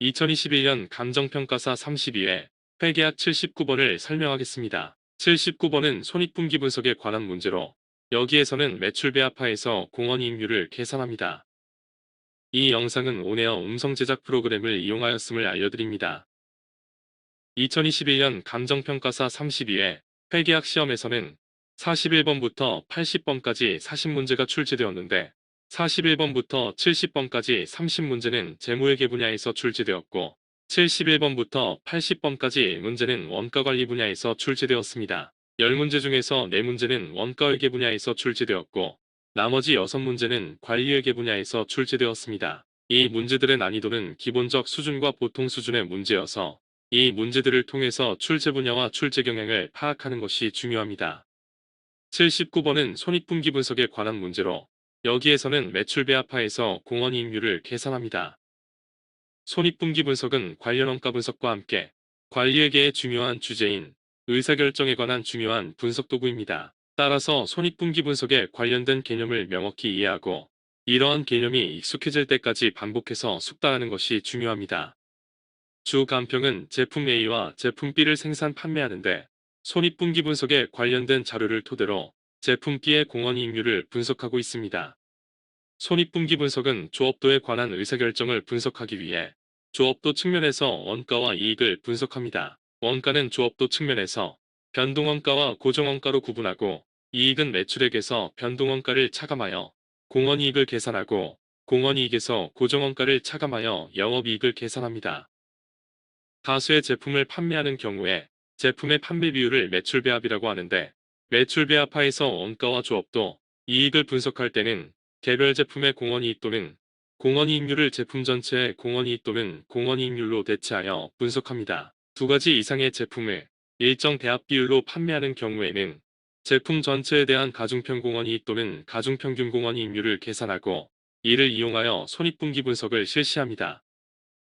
2021년 감정평가사 32회 회계학 79번을 설명하겠습니다. 79번은 손익분기 분석에 관한 문제로 여기에서는 매출 배합하에서 공원이익률을 계산합니다. 이 영상은 온에어 음성 제작 프로그램을 이용하였음을 알려드립니다. 2021년 감정평가사 32회 회계학 시험에서는 41번부터 80번까지 40문제가 출제되었는데 41번부터 70번까지 30문제는 재무회계 분야에서 출제되었고 71번부터 80번까지 문제는 원가관리 분야에서 출제되었습니다. 10문제 중에서 4문제는 원가회계 분야에서 출제되었고 나머지 6문제는 관리회계 분야에서 출제되었습니다. 이 문제들의 난이도는 기본적 수준과 보통 수준의 문제여서 이 문제들을 통해서 출제 분야와 출제 경향을 파악하는 것이 중요합니다. 79번은 손익분기 분석에 관한 문제로 여기에서는 매출 배합하에서 공원이익률을 계산합니다. 손익분기 분석은 관련 원가 분석과 함께 관리회계의 중요한 주제인 의사결정에 관한 중요한 분석 도구입니다. 따라서 손익분기 분석에 관련된 개념을 명확히 이해하고 이러한 개념이 익숙해질 때까지 반복해서 숙달하는 것이 중요합니다. 주 간평은 제품 A와 제품 B를 생산 판매하는데 손익분기 분석에 관련된 자료를 토대로 제품 B의 공원이익률을 분석하고 있습니다. 손익분기 분석은 조업도에 관한 의사결정을 분석하기 위해 조업도 측면에서 원가와 이익을 분석합니다. 원가는 조업도 측면에서 변동원가와 고정원가로 구분하고 이익은 매출액에서 변동원가를 차감하여 공원이익을 계산하고 공원이익에서 고정원가를 차감하여 영업이익을 계산합니다. 다수의 제품을 판매하는 경우에 제품의 판매 비율을 매출 배합이라고 하는데 매출 배합하에서 원가와 조업도 이익을 분석할 때는 개별 제품의 공원이익 또는 공원이익률을 제품 전체의 공원이익 또는 공원이익률로 대체하여 분석합니다. 두 가지 이상의 제품을 일정 대합 비율로 판매하는 경우에는 제품 전체에 대한 가중평 공원이익 또는 가중평균 공원이익률을 계산하고 이를 이용하여 손익분기 분석을 실시합니다.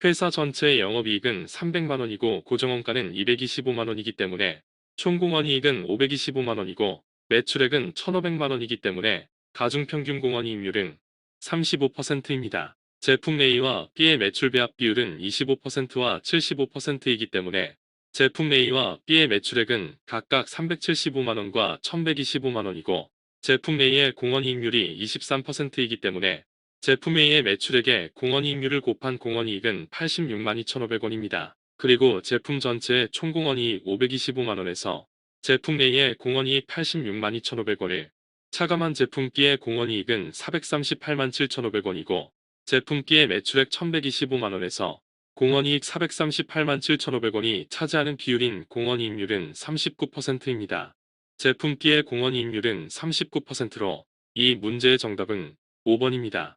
회사 전체의 영업이익은 300만원이고 고정원가는 225만원이기 때문에 총공원이익은 525만원이고 매출액은 1500만원이기 때문에 가중평균 공원이익률은 35%입니다. 제품 A와 B의 매출 배합 비율은 25%와 75%이기 때문에 제품 A와 B의 매출액은 각각 375만원과 1125만원이고 제품 A의 공원이익률이 23%이기 때문에 제품 A의 매출액에 공원이익률을 곱한 공원이익은 86만 2,500원입니다. 그리고 제품 전체의 총공원이익 525만원에서 제품 A의 공원이익 86만 2,500원을 차감한 제품 B의 공원이익은 438만 7,500원이고 제품 B의 매출액 1,125만원에서 공원이익 438만 7,500원이 차지하는 비율인 공원이익률은 39%입니다. 제품 B의 공원이익률은 39%로 이 문제의 정답은 5번입니다.